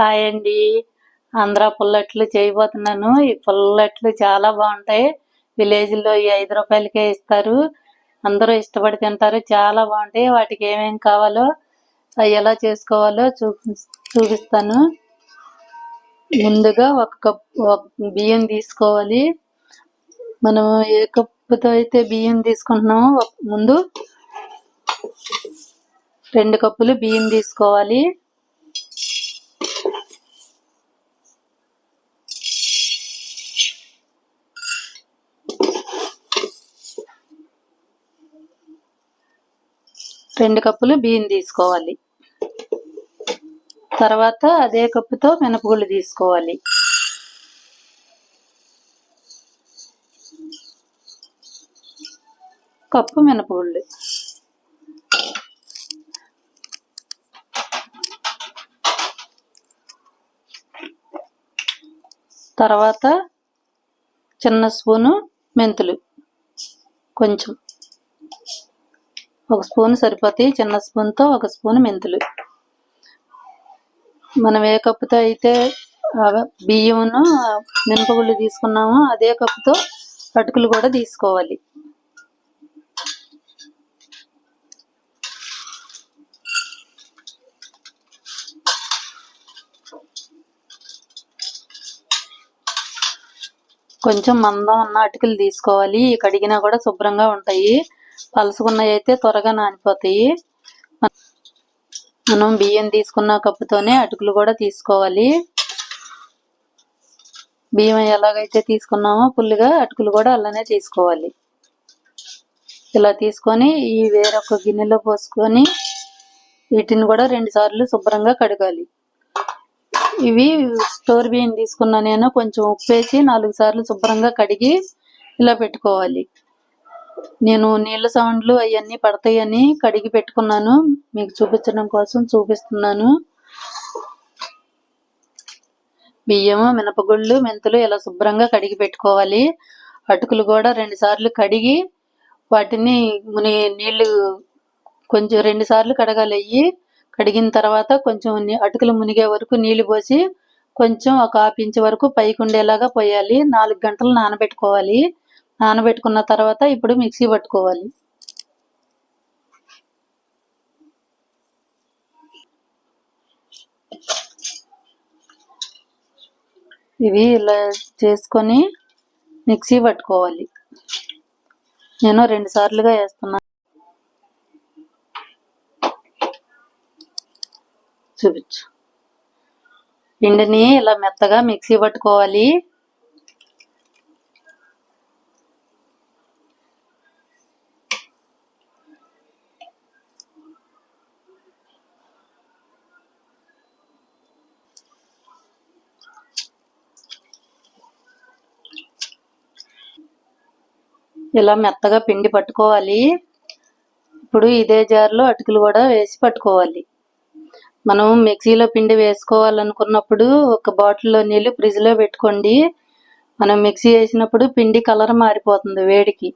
Hi అండి ఆంధ్ర పుల్లట్లు చేయబోతున్నాను. ఈ పుల్లట్లు చాలా బాగుంటాయి. విలేజ్లో ఈ ఐదు రూపాయలకే ఇస్తారు. అందరూ ఇష్టపడి తింటారు. చాలా బాగుంటాయి. వాటికి ఏమేం కావాలో అవి ఎలా చేసుకోవాలో చూపి చూపిస్తాను. ముందుగా ఒక కప్ ఒక బియ్యం తీసుకోవాలి. మనం ఏ కప్పుతో అయితే బియ్యం తీసుకుంటున్నామో ముందు రెండు కప్పులు బియ్యం తీసుకోవాలి. రెండు కప్పులు బియ్యం తీసుకోవాలి. తర్వాత అదే కప్పుతో మినపగుళ్ళు తీసుకోవాలి. కప్పు మినపగుళ్ళు. తర్వాత చిన్న స్పూను మెంతులు కొంచెం. ఒక స్పూన్ సరిపోతాయి చిన్న స్పూన్తో ఒక స్పూన్ మెంతులు. మనం ఏ కప్పుతో అయితే బియ్యమును మినపగుళ్ళు తీసుకున్నామో అదే కప్పుతో అటుకులు కూడా తీసుకోవాలి. కొంచెం మందం ఉన్న అటుకులు తీసుకోవాలి. కడిగినా కూడా శుభ్రంగా ఉంటాయి. పలుసుకున్నవి అయితే త్వరగా నానిపోతాయి. మనం బియ్యం తీసుకున్న కప్పుతోనే అటుకులు కూడా తీసుకోవాలి. బియ్యం ఎలాగైతే తీసుకున్నామో ఫుల్గా అటుకులు కూడా అలానే తీసుకోవాలి ఇలా తీసుకొని ఈ వేరొక గిన్నెలో పోసుకొని వీటిని కూడా రెండు సార్లు శుభ్రంగా కడగాలి. ఇవి స్టోర్ బియ్యం తీసుకున్న నేను కొంచెం ఉప్పు వేసి నాలుగు సార్లు శుభ్రంగా కడిగి ఇలా పెట్టుకోవాలి. నేను నీళ్ళ సౌండ్లు అవన్నీ పడతాయని కడిగి పెట్టుకున్నాను. మీకు చూపించడం కోసం చూపిస్తున్నాను. బియ్యము మినపగుళ్ళు మెంతులు ఇలా శుభ్రంగా కడిగి పెట్టుకోవాలి. అటుకులు కూడా రెండు సార్లు కడిగి వాటిని ముని నీళ్ళు కొంచెం రెండు సార్లు కడగాలి. అయ్యి కడిగిన తర్వాత కొంచెం అటుకులు మునిగే వరకు నీళ్ళు పోసి కొంచెం ఒక హాఫ్ ఇంచ్ వరకు పైకి ఉండేలాగా పోయాలి. నాలుగు గంటలు నానబెట్టుకోవాలి. నానబెట్టుకున్న తర్వాత ఇప్పుడు మిక్సీ పట్టుకోవాలి. ఇవి ఇలా చేసుకొని మిక్సీ పట్టుకోవాలి. నేను రెండు సార్లుగా వేస్తున్నాను చూపించు. పిండిని ఇలా మెత్తగా మిక్సీ పట్టుకోవాలి. ఇలా మెత్తగా పిండి పట్టుకోవాలి. ఇప్పుడు ఇదే జార్లో అటుకులు కూడా వేసి పట్టుకోవాలి. మనం మిక్సీలో పిండి వేసుకోవాలనుకున్నప్పుడు ఒక బాటిల్లో నీళ్ళు ఫ్రిడ్జ్లో పెట్టుకోండి. మనం మిక్సీ వేసినప్పుడు పిండి కలర్ మారిపోతుంది వేడికి.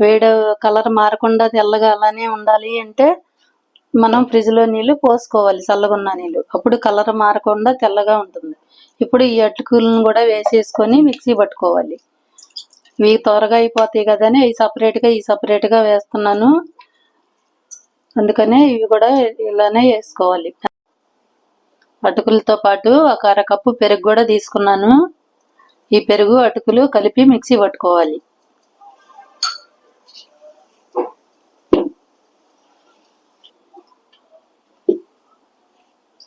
వేడి కలర్ మారకుండా తెల్లగా అలానే ఉండాలి అంటే మనం ఫ్రిడ్జ్లో నీళ్ళు పోసుకోవాలి చల్లగున్న నీళ్ళు అప్పుడు కలర్ మారకుండా తెల్లగా ఉంటుంది. ఇప్పుడు ఈ అటుకులను కూడా వేసేసుకొని మిక్సీ పట్టుకోవాలి. ఇవి త్వరగా అయిపోతాయి కదని అవి సపరేట్గా గా ఈ సపరేట్గా వేస్తున్నాను. అందుకనే ఇవి కూడా ఇలానే వేసుకోవాలి. అటుకులతో పాటు ఒక అరకప్పు పెరుగు కూడా తీసుకున్నాను. ఈ పెరుగు అటుకులు కలిపి మిక్సీ పట్టుకోవాలి.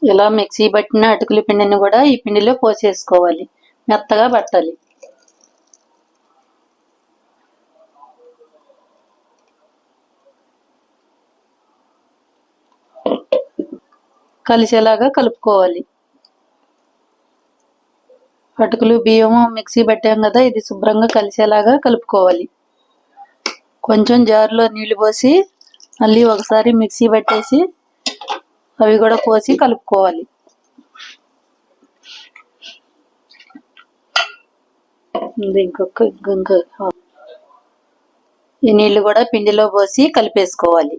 ఇలా మిక్సీ పట్టిన అటుకుల పిండిని కూడా ఈ పిండిలో పోసేసుకోవాలి. మెత్తగా పట్టాలి. కలిసేలాగా కలుపుకోవాలి. అటుకులు బియ్యము మిక్సీ పెట్టాం కదా ఇది శుభ్రంగా కలిసేలాగా కలుపుకోవాలి. కొంచెం జారులో నీళ్ళు పోసి మళ్ళీ ఒకసారి మిక్సీ పట్టేసి అవి కూడా పోసి కలుపుకోవాలి. ఇంకొక ఇంకొక ఈ నీళ్ళు కూడా పిండిలో పోసి కలిపేసుకోవాలి.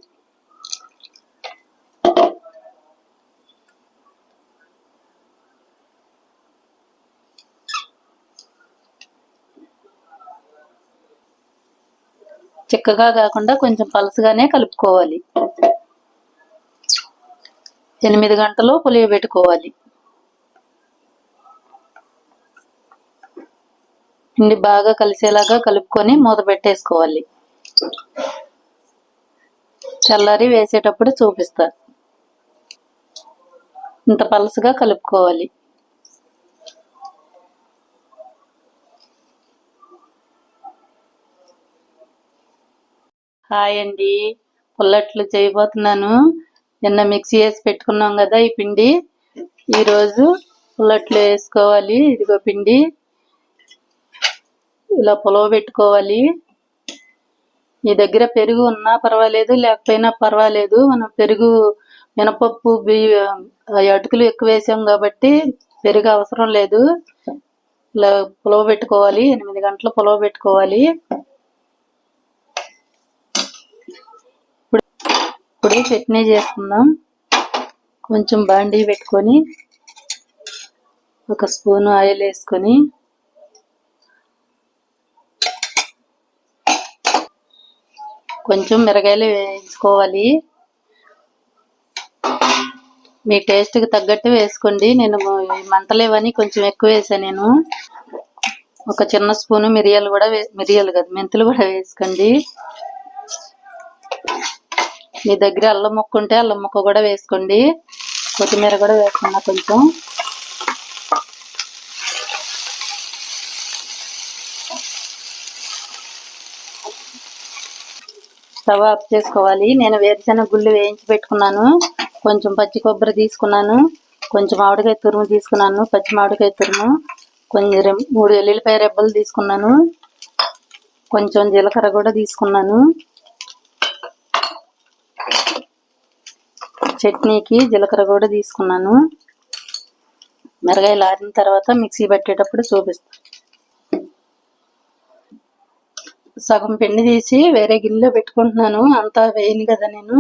చిక్కగా కాకుండా కొంచెం పలసగానే కలుపుకోవాలి. ఎనిమిది గంటలు పులియబెట్టుకోవాలి పిండి బాగా కలిసేలాగా కలుపుకొని మూత పెట్టేసుకోవాలి. చల్లారి వేసేటప్పుడు చూపిస్తా. ఇంత పలసగా కలుపుకోవాలి. హాయ్ అండి పుల్లట్లు చేయబోతున్నాను. నిన్న మిక్సీ వేసి పెట్టుకున్నాం కదా ఈ పిండి. ఈరోజు పుల్లట్లు వేసుకోవాలి. ఇదిగో పిండి. ఇలా పులవ పెట్టుకోవాలి. మీ దగ్గర పెరుగు ఉన్నా పర్వాలేదు లేకపోయినా పర్వాలేదు. మనం పెరుగు మినపప్పు బియ్య అటుకులు ఎక్కువ వేసాం కాబట్టి పెరుగు అవసరం లేదు. ఇలా పులవ పెట్టుకోవాలి. ఎనిమిది గంటలు పులవ పెట్టుకోవాలి. ఇప్పుడు చట్నీ చేసుకుందాం. కొంచెం బాండీ పెట్టుకొని ఒక స్పూన్ ఆయిల్ వేసుకొని కొంచెం మిరగాయలు వేయించుకోవాలి. మీ టేస్ట్కి తగ్గట్టు వేసుకోండి. నేను మంటలేవని కొంచెం ఎక్కువ వేసాను నేను. ఒక చిన్న స్పూను మిరియాలు కూడా వే మిరియాలు కదా మెంతులు కూడా వేసుకోండి. మీ దగ్గర అల్లం ముక్క ఉంటే అల్లం ముక్క కూడా వేసుకోండి. కొత్తిమీర కూడా వేసుకున్నా కొంచెం. స్టవ్ ఆఫ్ చేసుకోవాలి. నేను వేరుశెనగ గుళ్ళు వేయించి పెట్టుకున్నాను. కొంచెం పచ్చి కొబ్బరి తీసుకున్నాను. కొంచెం మామిడికాయ తురుము తీసుకున్నాను. పచ్చి మామిడికాయ తురుము. కొంచెం మూడు ఎల్లుల్లిపాయ రెబ్బలు తీసుకున్నాను. కొంచెం జీలకర్ర కూడా తీసుకున్నాను. చట్నీకి జీలకర్ర కూడా తీసుకున్నాను. మిరగాయలు ఆరిన తర్వాత మిక్సీ పట్టేటప్పుడు చూపిస్తాను సగం పిండి తీసి వేరే గిన్నెలో పెట్టుకుంటున్నాను. అంతా వేయను కదా నేను.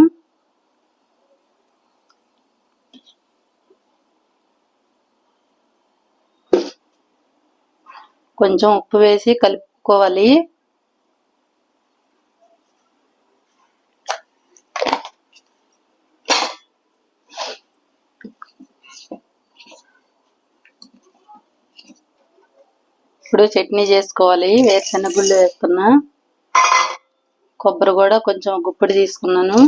కొంచెం ఉప్పు వేసి కలుపుకోవాలి. ఇప్పుడు చట్నీ చేసుకోవాలి. వేరుశెనగ గుళ్ళు వేస్తున్నా. కొబ్బరి కూడా కొంచెం గుప్పిడి తీసుకున్నాను.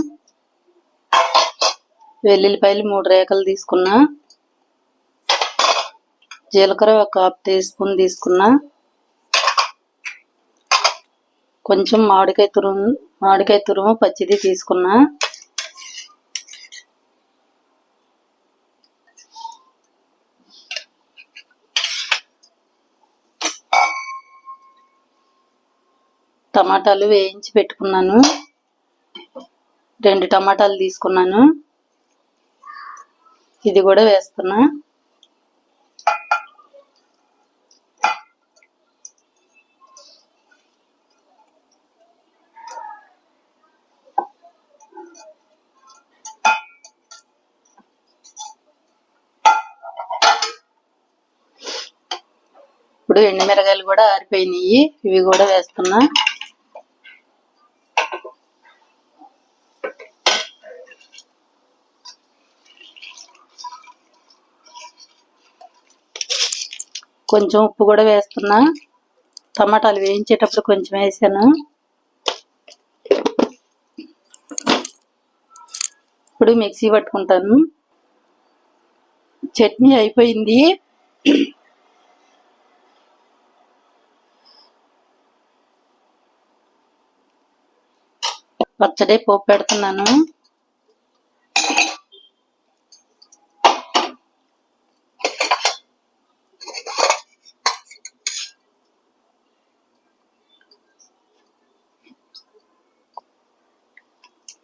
వెల్లుల్లిపాయలు మూడు రేఖలు తీసుకున్నా. జీలకర్ర ఒక హాఫ్ టీ స్పూన్ తీసుకున్నా. కొంచెం మామిడికాయ తురుము మామిడికాయ తురుము పచ్చిది తీసుకున్నా. టమాటాలు వేయించి పెట్టుకున్నాను. రెండు టమాటాలు తీసుకున్నాను. ఇది కూడా వేస్తున్నా. ఇప్పుడు ఎండుమిరగాయలు కూడా ఆరిపోయినాయి. ఇవి కూడా వేస్తున్నా. కొంచెం ఉప్పు కూడా వేస్తున్నా. టమాటాలు వేయించేటప్పుడు కొంచెం వేసాను. ఇప్పుడు మిక్సీ పట్టుకుంటాను. చట్నీ అయిపోయింది. పచ్చడి పోపు పెడుతున్నాను.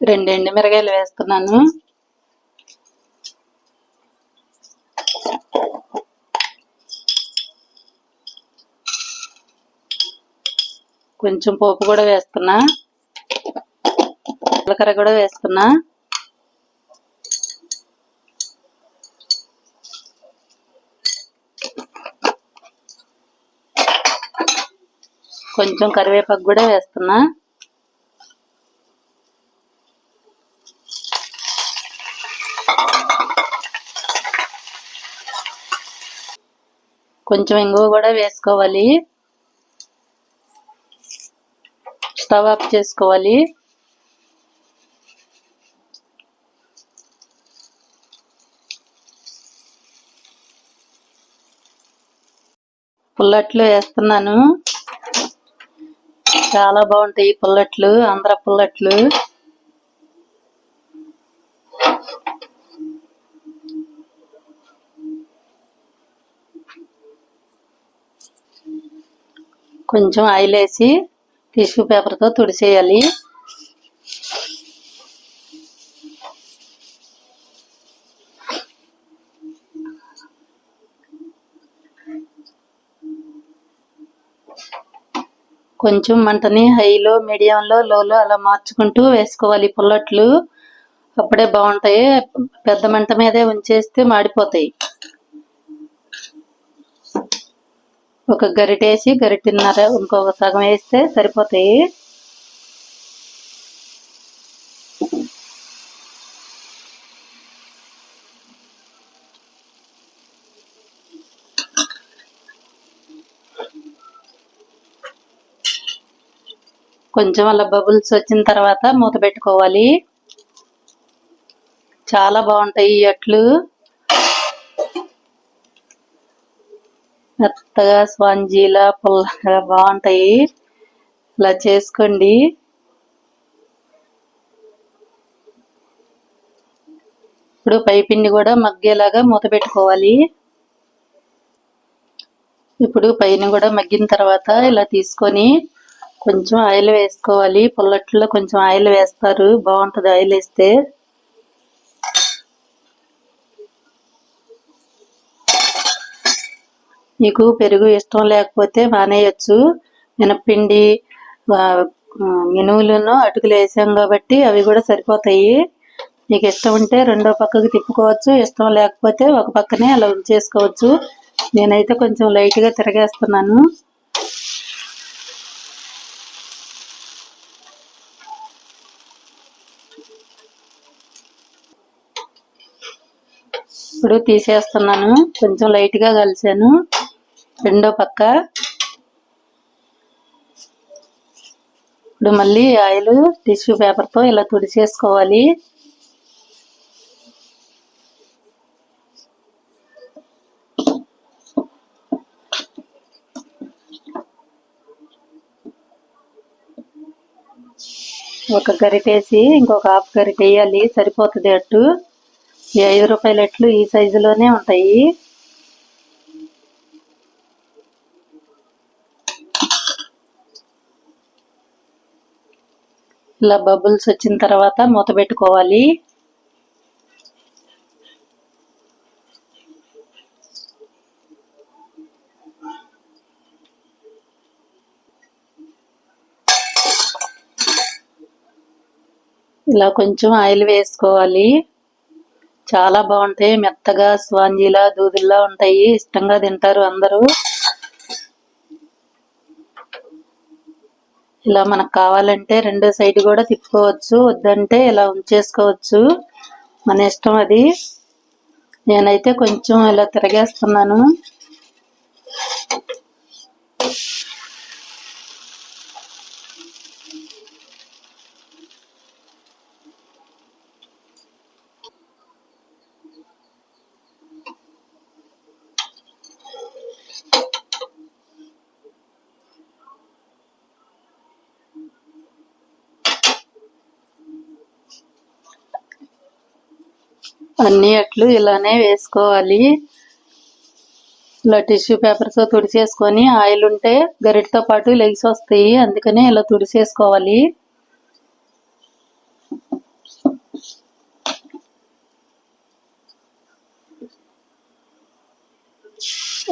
రెండు ఎండుమిరగాయలు వేస్తున్నాను. కొంచెం పోపు కూడా వేస్తున్నా. జీలకర్ర కూడా వేస్తున్నా. కొంచెం కరివేపాకు కూడా వేస్తున్నా. కొంచెం ఇంగువ కూడా వేసుకోవాలి. స్టవ్ ఆఫ్ చేసుకోవాలి. పుల్లట్లు వేస్తున్నాను. చాలా బాగుంటాయి ఈ పుల్లట్లు ఆంధ్ర పుల్లట్లు. కొంచెం ఆయిల్ వేసి టిష్యూ పేపర్తో తుడిచేయాలి కొంచెం మంటని హైలో మీడియంలో లోలో అలా మార్చుకుంటూ వేసుకోవాలి పుల్లట్లు. అప్పుడే బాగుంటాయి. పెద్ద మంట మీదే ఉంచేస్తే మాడిపోతాయి. ఒక గరిటేసి గరిటెన్నర ఇంకొక సగం వేస్తే సరిపోతాయి. కొంచెం అలా బబుల్స్ వచ్చిన తర్వాత మూత పెట్టుకోవాలి. చాలా బాగుంటాయి ఈ అట్లు. మెత్తగా స్పాంజీలా పుల్లగా బాగుంటాయి. ఇలా చేసుకోండి. ఇప్పుడు పైపిండి కూడా మగ్గేలాగా మూత పెట్టుకోవాలి. ఇప్పుడు పైన కూడా మగ్గిన తర్వాత ఇలా తీసుకొని కొంచెం ఆయిల్ వేసుకోవాలి. పుల్లట్లో కొంచెం ఆయిల్ వేస్తారు. బాగుంటుంది ఆయిల్ వేస్తే. మీకు పెరుగు ఇష్టం లేకపోతే మానేయచ్చు. మినప్పిండి మినువులను అటుకులు వేసాం కాబట్టి అవి కూడా సరిపోతాయి. మీకు ఇష్టం ఉంటే రెండో పక్కకు తిప్పుకోవచ్చు. ఇష్టం లేకపోతే ఒక పక్కనే అలా ఉంచేసుకోవచ్చు. నేనైతే కొంచెం లైట్గా తిరగేస్తున్నాను. ఇప్పుడు తీసేస్తున్నాను. కొంచెం లైట్గా కలిసాను రెండో పక్క. ఇప్పుడు మళ్ళీ ఆయిల్ టిష్యూ పేపర్తో ఇలా తుడిచేసుకోవాలి. ఒక గరిటేసి ఇంకొక హాఫ్ గరిట వేయాలి సరిపోతుంది అట్టు. ఈ ఐదు రూపాయల అట్లు ఈ సైజులోనే ఉంటాయి. ఇలా బబుల్స్ వచ్చిన తర్వాత మూత పెట్టుకోవాలి. ఇలా కొంచెం ఆయిల్ వేసుకోవాలి. చాలా బాగుంటాయి. మెత్తగా స్వాంజీలా దూదుల్లా ఉంటాయి. ఇష్టంగా తింటారు అందరూ. ఇలా మనకు కావాలంటే రెండో సైడ్ కూడా తిప్పుకోవచ్చు వద్దంటే ఇలా ఉంచేసుకోవచ్చు. మన ఇష్టం అది. నేనైతే కొంచెం ఇలా తిరగేస్తున్నాను. అన్ని అట్లు ఇలానే వేసుకోవాలి. ఇలా టిష్యూ పేపర్తో తుడిచేసుకొని ఆయిల్ ఉంటే గరిటతో పాటు లెగ్స్ వస్తాయి. అందుకనే ఇలా తుడిచేసుకోవాలి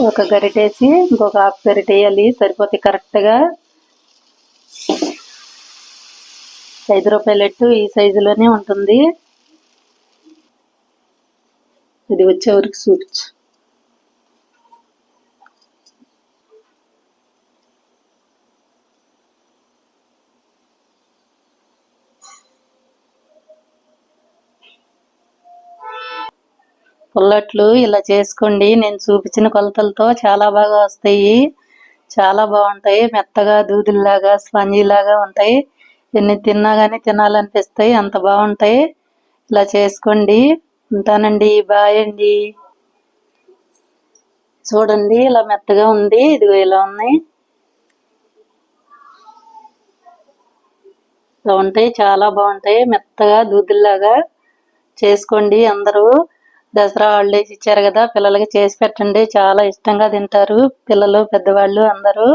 ఒక గరిటేసి ఇంకొక హాఫ్ గరిట వేయాలి. సరిపోతే కరెక్ట్గా ఐదు రూపాయలెట్టు ఈ సైజులోనే ఉంటుంది. ఇది వచ్చే వరకు చూపించు పుల్లట్లు ఇలా చేసుకోండి. నేను చూపించిన కొలతలతో చాలా బాగా వస్తాయి. చాలా బాగుంటాయి. మెత్తగా దూదుల్లాగా స్పంజీలాగా ఉంటాయి. ఎన్ని తిన్నా కానీ తినాలనిపిస్తాయి. అంత బాగుంటాయి. ఇలా చేసుకోండి. ఉంటానండి బాయ్ అండి. చూడండి ఇలా మెత్తగా ఉంది. ఇదిగో ఇలా ఉన్నాయి ఇలా ఉంటాయి చాలా బాగుంటాయి. మెత్తగా దూదుల్లాగా చేసుకోండి అందరూ. దసరా హాలిడేస్ ఇచ్చారు కదా పిల్లలకి చేసి పెట్టండి. చాలా ఇష్టంగా తింటారు పిల్లలు పెద్దవాళ్ళు అందరూ.